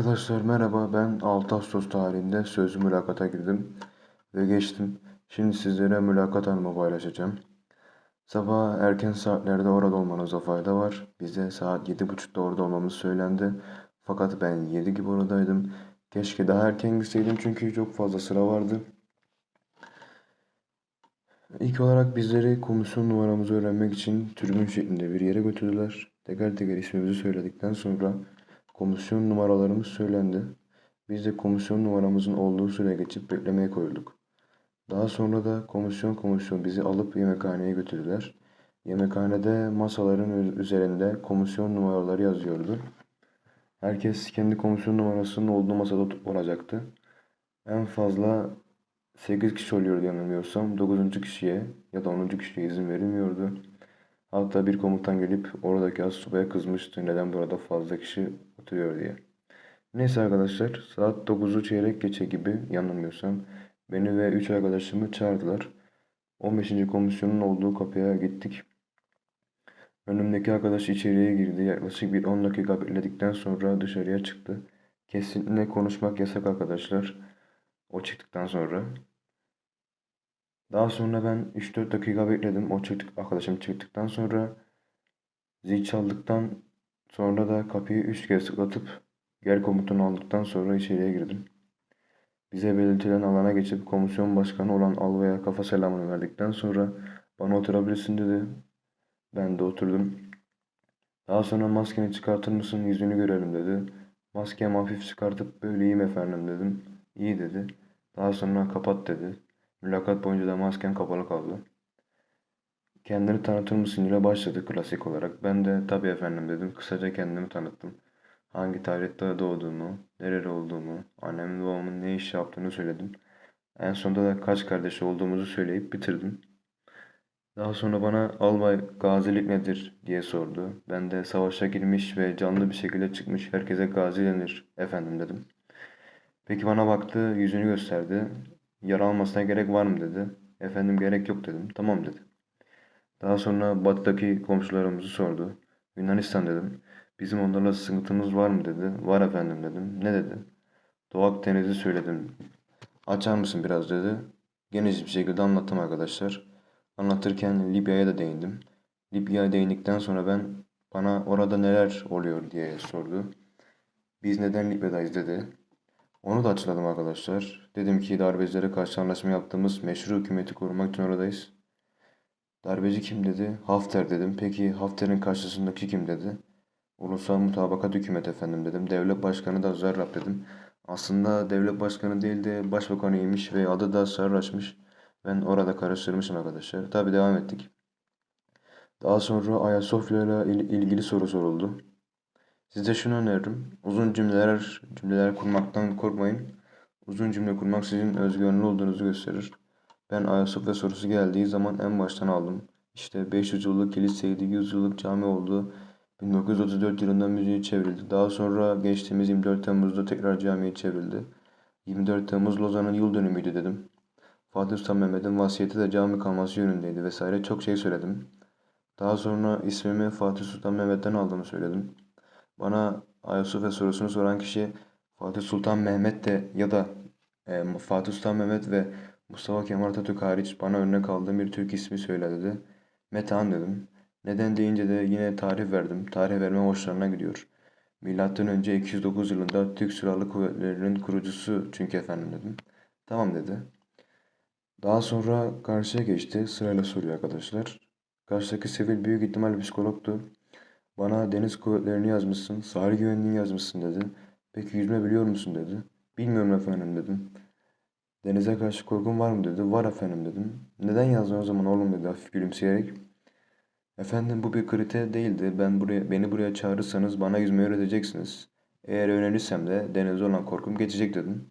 Arkadaşlar merhaba ben 6 Ağustos tarihinde sözlü mülakata girdim ve geçtim. Şimdi sizlere mülakat anımı paylaşacağım. Sabah erken saatlerde orada olmanıza fayda var. Bize saat 7.30'da orada olmamız söylendi. Fakat ben 7 gibi oradaydım. Keşke daha erken gitseydim çünkü çok fazla sıra vardı. İlk olarak bizleri komisyon numaramızı öğrenmek için tribün şeklinde bir yere götürdüler. Teker teker ismimizi söyledikten sonra komisyon numaralarımız söylendi. Biz de komisyon numaramızın olduğu sıraya geçip beklemeye koyulduk. Daha sonra da komisyon komisyon bizi alıp yemekhaneye götürdüler. Yemekhanede masaların üzerinde komisyon numaraları yazıyordu. Herkes kendi komisyon numarasının olduğu masada olacaktı. En fazla 8 kişi oluyordu yanılmıyorsam. 9. kişiye ya da 10. kişiye izin verilmiyordu. Hatta bir komutan gelip oradaki asubaya kızmıştı neden burada fazla kişi oturuyor diye. Neyse arkadaşlar saat 9'u çeyrek geçe gibi yanılmıyorsam beni ve 3 arkadaşımı çağırdılar. 15. komisyonun olduğu kapıya gittik. Önümdeki arkadaş içeriye girdi. Yaklaşık bir 10 dakika bekledikten sonra dışarıya çıktı. Kesinlikle konuşmak yasak arkadaşlar. O çıktıktan sonra. Daha sonra ben 3-4 dakika bekledim. O çıktık, arkadaşım çıktıktan sonra zil çaldıktan sonra da kapıyı 3 kez tıklatıp gel komutunu aldıktan sonra içeriye girdim. Bize belirtilen alana geçip komisyon başkanı olan Alva'ya kafa selamını verdikten sonra bana oturabilirsin dedi. Ben de oturdum. Daha sonra maskeni çıkartır mısın yüzünü görelim dedi. Maskemi hafif çıkartıp böyle iyiyim efendim dedim. İyi dedi. Daha sonra kapat dedi. Mülakat boyunca da maskem kapalı kaldı. Kendini tanıtır mısın ile başladı klasik olarak. Ben de tabii efendim dedim. Kısaca kendimi tanıttım. Hangi tarihte doğduğumu, nereli olduğumu, annemin babamın ne iş yaptığını söyledim. En sonunda da kaç kardeş olduğumuzu söyleyip bitirdim. Daha sonra bana albay gazilik nedir diye sordu. Ben de savaşa girmiş ve canlı bir şekilde çıkmış herkese gazi denir efendim dedim. Peki bana baktı, yüzünü gösterdi. Yara almasına gerek var mı dedi. Efendim gerek yok dedim. Tamam dedi. Daha sonra batıdaki komşularımızı sordu. Yunanistan dedim. Bizim onlarla sıkıntımız var mı dedi. Var efendim dedim. Ne dedi? Doğu Akdeniz'i söyledim. Açar mısın biraz dedi. Geniş bir şekilde anlattım arkadaşlar. Anlatırken Libya'ya da değindim. Libya'ya değindikten sonra ben bana orada neler oluyor diye sordu. Biz neden Libya'dayız dedi. Onu da açıkladım arkadaşlar. Dedim ki darbecilere karşı anlaşma yaptığımız meşru hükümeti korumak için oradayız. Darbeci kim dedi? Hafter dedim. Peki Hafter'in karşısındaki kim dedi? Ulusal mutabakat hükümet efendim dedim. Devlet başkanı da Zarrab dedim. Aslında devlet başkanı değil de başbakanıymış ve adı da Sarraç'mış. Ben orada karıştırmışım arkadaşlar. Tabi devam ettik. Daha sonra Ayasofya ile ilgili soru soruldu. Size şunu öneririm. Uzun cümleler cümleler kurmaktan korkmayın. Uzun cümle kurmak sizin özgürlü olduğunuzu gösterir. Ben Ayasofya sorusu geldiği zaman en baştan aldım. İşte 500 yıllık kiliseydi, 100 yıllık cami oldu. 1934 yılında müziği çevrildi. Daha sonra geçtiğimiz 24 Temmuz'da tekrar camiye çevrildi. 24 Temmuz Lozan'ın yıl dönümüydü dedim. Fatih Sultan Mehmet'in vasiyeti de cami kalması yönündeydi vesaire çok şey söyledim. Daha sonra ismimi Fatih Sultan Mehmet'ten aldığımı söyledim. Bana Ayasofya sorusunu soran kişi Fatih Sultan Mehmet de ya da e, Fatih Sultan Mehmet ve Mustafa Kemal Atatürk hariç bana örnek aldığım bir Türk ismi söyle dedi. Metehan dedim. Neden deyince de yine tarih verdim. Tarih verme hoşlarına gidiyor. Milattan önce 209 yılında Türk Silahlı Kuvvetleri'nin kurucusu çünkü efendim dedim. Tamam dedi. Daha sonra karşıya geçti. Sırayla soruyor arkadaşlar. Karşıdaki sivil büyük ihtimal psikologtu. Bana deniz kuvvetlerini yazmışsın, sahil güvenliğini yazmışsın dedi. Peki yüzme biliyor musun dedi. Bilmiyorum efendim dedim. Denize karşı korkun var mı dedi. Var efendim dedim. Neden yazdın o zaman oğlum dedi hafif gülümseyerek. Efendim bu bir kriter değildi. Ben buraya, beni buraya çağırırsanız bana yüzmeyi öğreteceksiniz. Eğer öğrenirsem de denize olan korkum geçecek dedim.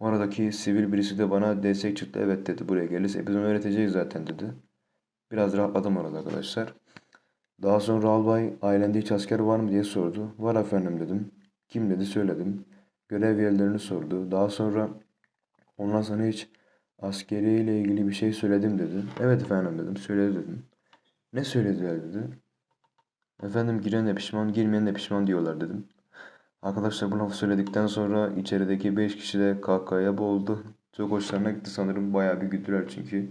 Oradaki sivil birisi de bana destek çıktı. Evet dedi buraya gelirse biz onu öğreteceğiz zaten dedi. Biraz rahatladım orada arkadaşlar. Daha sonra albay ailende hiç asker var mı diye sordu. Var efendim dedim. Kim dedi söyledim. Görev yerlerini sordu. Daha sonra ondan sana hiç askeriyle ilgili bir şey söyledim dedi. Evet efendim dedim. Söyledi dedim. Ne söylediler dedi. Efendim giren de pişman, girmeyen de pişman diyorlar dedim. Arkadaşlar bu lafı söyledikten sonra içerideki 5 kişi de kahkahaya boğuldu. Çok hoşlarına gitti sanırım. Bayağı bir güldüler çünkü.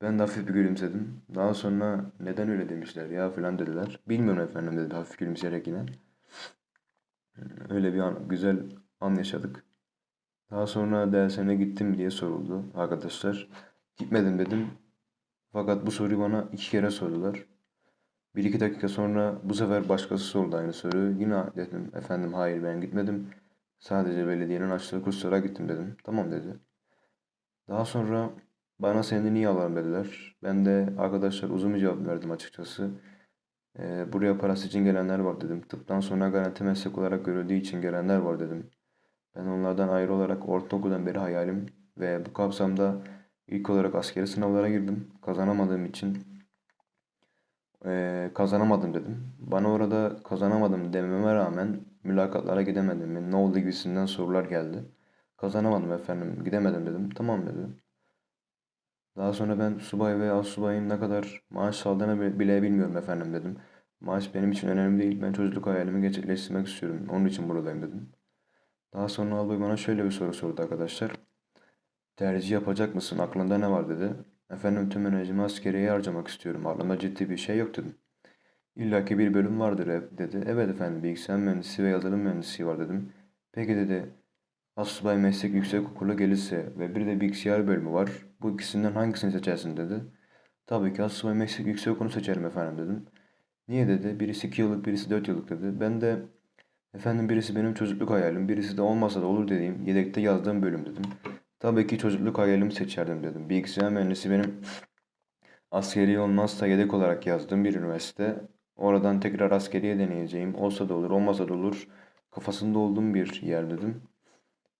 Ben de hafif bir gülümsedim. Daha sonra neden öyle demişler ya falan dediler. Bilmiyorum efendim dedi hafif gülümseyerek yine. Öyle bir an, güzel an yaşadık. Daha sonra dersine gittim diye soruldu arkadaşlar. Gitmedim dedim. Fakat bu soruyu bana iki kere sordular. Bir iki dakika sonra bu sefer başkası sordu aynı soruyu. Yine dedim efendim hayır ben gitmedim. Sadece belediyenin açtığı kurslara gittim dedim. Tamam dedi. Daha sonra bana seni niye alalım dediler. Ben de arkadaşlar uzun bir cevap verdim açıkçası. Ee, buraya parası için gelenler var dedim. Tıptan sonra garanti meslek olarak görüldüğü için gelenler var dedim. Ben onlardan ayrı olarak ortaokuldan beri hayalim ve bu kapsamda ilk olarak askeri sınavlara girdim. Kazanamadığım için eee, kazanamadım dedim. Bana orada kazanamadım dememe rağmen mülakatlara gidemedim? Ne oldu gibisinden sorular geldi. Kazanamadım efendim, gidemedim dedim. Tamam dedi. Daha sonra ben subay ve astsubayın ne kadar maaş aldığını bi- bile bilmiyorum efendim dedim. Maaş benim için önemli değil. Ben çocukluk hayalimi gerçekleştirmek istiyorum. Onun için buradayım dedim. Daha sonra albay bana şöyle bir soru sordu arkadaşlar. Tercih yapacak mısın? Aklında ne var dedi. Efendim tüm enerjimi askeriye harcamak istiyorum. Aklımda ciddi bir şey yok dedim. İlla ki bir bölüm vardır dedi. Evet efendim bilgisayar mühendisi ve yazılım mühendisi var dedim. Peki dedi Asubay Meslek Yüksekokulu gelirse ve bir de bilgisayar bölümü var. Bu ikisinden hangisini seçersin dedi. Tabii ki Asubay Meslek Yüksekokulu seçerim efendim dedim. Niye dedi. Birisi 2 yıllık birisi 4 yıllık dedi. Ben de efendim birisi benim çocukluk hayalim birisi de olmasa da olur dediğim yedekte yazdığım bölüm dedim. Tabii ki çocukluk hayalimi seçerdim dedim. Bilgisayar mühendisi benim askeri olmazsa yedek olarak yazdığım bir üniversite. Oradan tekrar askeriye deneyeceğim. Olsa da olur, olmasa da olur. Kafasında olduğum bir yer dedim.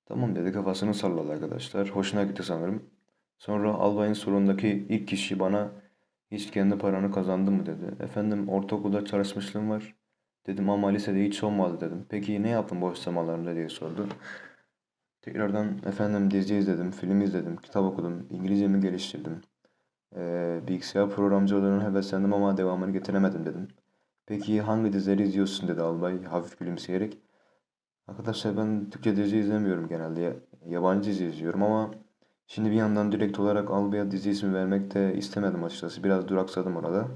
Tamam dedi kafasını salladı arkadaşlar. Hoşuna gitti sanırım. Sonra albayın sorundaki ilk kişi bana hiç kendi paranı kazandın mı dedi. Efendim ortaokulda çalışmışlığım var. Dedim ama lisede hiç olmadı dedim. Peki ne yaptın boş zamanlarında diye sordu. Tekrardan efendim dizi izledim, film izledim, kitap okudum, İngilizcemi geliştirdim. Ee, bilgisayar programcılığına heveslendim ama devamını getiremedim dedim. Peki hangi dizileri izliyorsun dedi albay hafif gülümseyerek. Arkadaşlar ben Türkçe dizi izlemiyorum genelde. Ya- Yabancı dizi izliyorum ama şimdi bir yandan direkt olarak albaya dizi ismi vermek de istemedim açıkçası. Biraz duraksadım orada.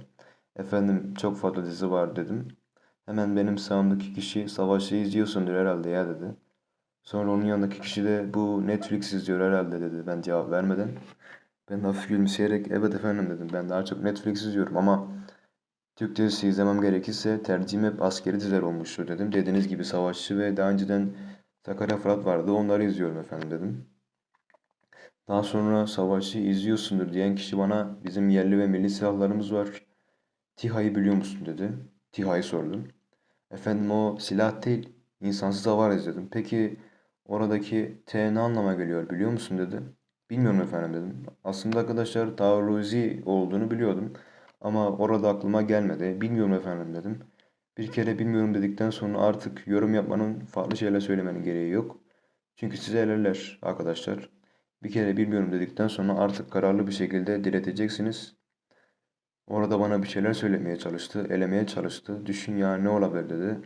Efendim çok fazla dizi var dedim. Hemen benim sağımdaki kişi Savaş'ı izliyorsundur herhalde ya dedi. Sonra onun yanındaki kişi de bu Netflix izliyor herhalde dedi ben cevap vermeden. Ben hafif gülümseyerek evet efendim dedim. Ben daha çok Netflix izliyorum ama Türk dizisi izlemem gerekirse tercihim hep askeri diziler olmuştur dedim. Dediğiniz gibi Savaşçı ve daha önceden Sakarya Fırat vardı. Onları izliyorum efendim dedim. Daha sonra Savaşçı izliyorsundur diyen kişi bana bizim yerli ve milli silahlarımız var. TİHA'yı biliyor musun dedi. TİHA'yı sordum. Efendim o silah değil, insansız hava aracı dedim. Peki oradaki T ne anlama geliyor biliyor musun dedi. Bilmiyorum efendim dedim. Aslında arkadaşlar taarruzi olduğunu biliyordum. Ama orada aklıma gelmedi. Bilmiyorum efendim dedim. Bir kere bilmiyorum dedikten sonra artık yorum yapmanın farklı şeyler söylemenin gereği yok. Çünkü size elerler arkadaşlar. Bir kere bilmiyorum dedikten sonra artık kararlı bir şekilde direteceksiniz. Orada bana bir şeyler söylemeye çalıştı, elemeye çalıştı. Düşün ya ne olabilir dedi.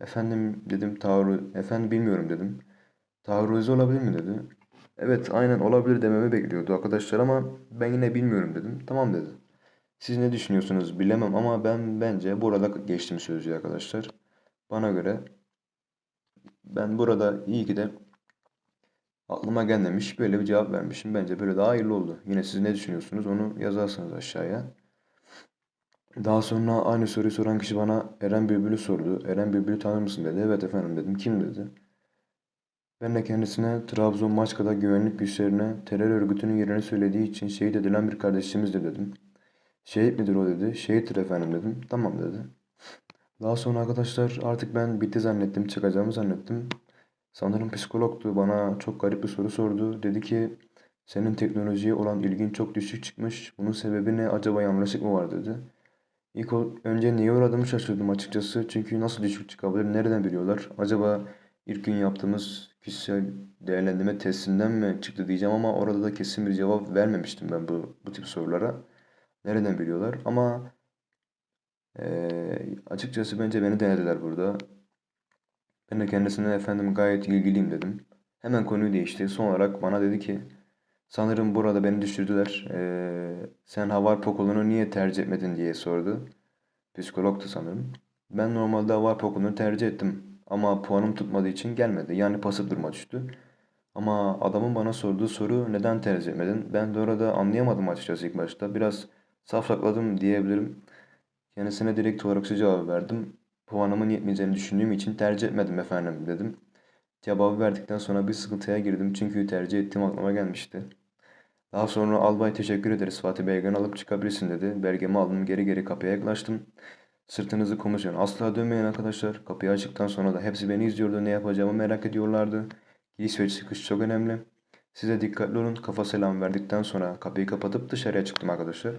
Efendim dedim taarruz, efendim bilmiyorum dedim. Taarruzi olabilir mi dedi. Evet aynen olabilir dememi bekliyordu arkadaşlar ama ben yine bilmiyorum dedim. Tamam dedi. Siz ne düşünüyorsunuz bilemem ama ben bence burada geçtim sözcüğü arkadaşlar. Bana göre ben burada iyi ki de aklıma gelmemiş böyle bir cevap vermişim. Bence böyle daha hayırlı oldu. Yine siz ne düşünüyorsunuz onu yazarsınız aşağıya. Daha sonra aynı soruyu soran kişi bana Eren Bülbül'ü sordu. Eren Bülbül'ü tanır mısın dedi. Evet efendim dedim. Kim dedi. Ben de kendisine Trabzon Maçka'da güvenlik güçlerine terör örgütünün yerini söylediği için şehit edilen bir kardeşimizdir dedim. Şehit midir o dedi. Şehittir efendim dedim. Tamam dedi. Daha sonra arkadaşlar artık ben bitti zannettim. Çıkacağımı zannettim. Sanırım psikologtu. Bana çok garip bir soru sordu. Dedi ki senin teknolojiye olan ilgin çok düşük çıkmış. Bunun sebebi ne? Acaba yanlışlık mı var dedi. İlk önce niye uğradığımı şaşırdım açıkçası. Çünkü nasıl düşük çıkabilir? Nereden biliyorlar? Acaba ilk gün yaptığımız kişisel değerlendirme testinden mi çıktı diyeceğim ama orada da kesin bir cevap vermemiştim ben bu, bu tip sorulara. Nereden biliyorlar? Ama eee, açıkçası bence beni denediler burada. Ben de kendisine efendim gayet ilgiliyim dedim. Hemen konuyu değişti. Son olarak bana dedi ki sanırım burada beni düşürdüler. Ee, sen Harvard okulunu niye tercih etmedin diye sordu. Psikologtu sanırım. Ben normalde Harvard okulunu tercih ettim. Ama puanım tutmadığı için gelmedi. Yani pasif duruma düştü. Ama adamın bana sorduğu soru neden tercih etmedin? Ben de orada anlayamadım açıkçası ilk başta. Biraz safsakladım diyebilirim. Kendisine direkt olarak şu cevabı verdim. Puanımın yetmeyeceğini düşündüğüm için tercih etmedim efendim dedim. Cevabı verdikten sonra bir sıkıntıya girdim çünkü tercih ettiğim aklıma gelmişti. Daha sonra albay teşekkür ederiz Fatih Belgeni alıp çıkabilirsin dedi. Belgemi aldım geri geri kapıya yaklaştım. Sırtınızı komisyon asla dönmeyin arkadaşlar. Kapıyı açtıktan sonra da hepsi beni izliyordu. Ne yapacağımı merak ediyorlardı. Giriş ve çıkış çok önemli. Size dikkatli olun. Kafa selam verdikten sonra kapıyı kapatıp dışarıya çıktım arkadaşlar.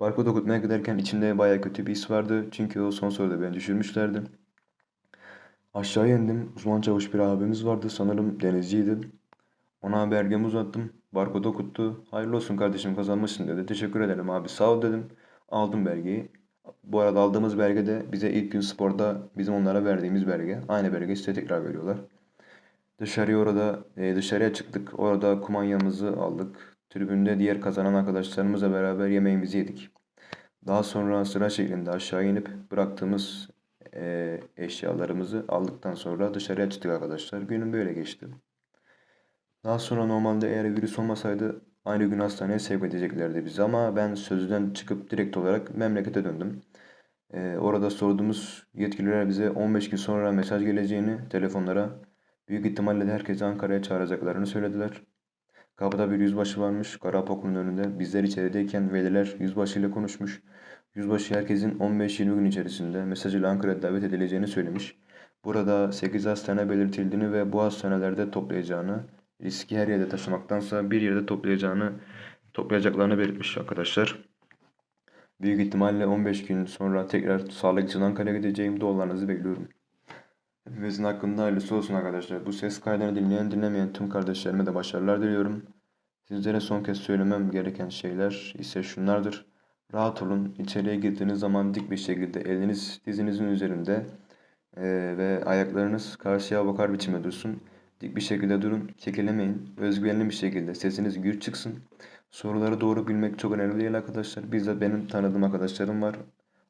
Barkod okutmaya giderken içimde baya kötü bir his vardı. Çünkü o son soruda beni düşürmüşlerdi. Aşağıya indim. Uzman çavuş bir abimiz vardı. Sanırım denizciydi. Ona belgemi uzattım. Barkod okuttu. Hayırlı olsun kardeşim kazanmışsın dedi. Teşekkür ederim abi sağ ol dedim. Aldım belgeyi. Bu arada aldığımız belge de bize ilk gün sporda bizim onlara verdiğimiz belge. Aynı belgeyi size tekrar veriyorlar. Dışarıya orada e, dışarıya çıktık. Orada kumanyamızı aldık. Tribünde diğer kazanan arkadaşlarımızla beraber yemeğimizi yedik. Daha sonra sıra şeklinde aşağı inip bıraktığımız e, eşyalarımızı aldıktan sonra dışarıya çıktık arkadaşlar. Günüm böyle geçti. Daha sonra normalde eğer virüs olmasaydı aynı gün hastaneye sevk edeceklerdi bizi ama ben sözden çıkıp direkt olarak memlekete döndüm. Ee, orada sorduğumuz yetkililer bize 15 gün sonra mesaj geleceğini telefonlara büyük ihtimalle de herkesi Ankara'ya çağıracaklarını söylediler. Kapıda bir yüzbaşı varmış Karap Okulu'nun önünde. Bizler içerideyken veliler yüzbaşı ile konuşmuş. Yüzbaşı herkesin 15-20 gün içerisinde mesajıyla Ankara'ya davet edileceğini söylemiş. Burada 8 hastane belirtildiğini ve bu hastanelerde toplayacağını, riski her yerde taşımaktansa bir yerde toplayacağını, toplayacaklarını belirtmiş arkadaşlar. Büyük ihtimalle 15 gün sonra tekrar sağlık için Ankara'ya gideceğim. Dualarınızı bekliyorum. Hepimizin hakkında hayırlısı olsun arkadaşlar. Bu ses kaydını dinleyen dinlemeyen tüm kardeşlerime de başarılar diliyorum. Sizlere son kez söylemem gereken şeyler ise şunlardır. Rahat olun. İçeriye girdiğiniz zaman dik bir şekilde eliniz dizinizin üzerinde eee, ve ayaklarınız karşıya bakar biçimde dursun. Dik bir şekilde durun. Kekelemeyin. Özgüvenli bir şekilde sesiniz gür çıksın. Soruları doğru bilmek çok önemli değil arkadaşlar. Bizzat benim tanıdığım arkadaşlarım var.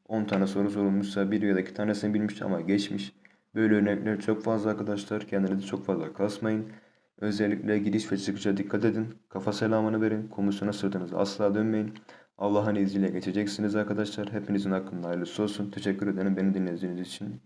10 tane soru sorulmuşsa bir ya da iki tanesini bilmiş ama geçmiş. Böyle örnekler çok fazla arkadaşlar. Kendinizi çok fazla kasmayın. Özellikle gidiş ve çıkışa dikkat edin. Kafa selamını verin. Komisyona sırtınızı asla dönmeyin. Allah'ın izniyle geçeceksiniz arkadaşlar. Hepinizin hakkında hayırlısı olsun. Teşekkür ederim beni dinlediğiniz için.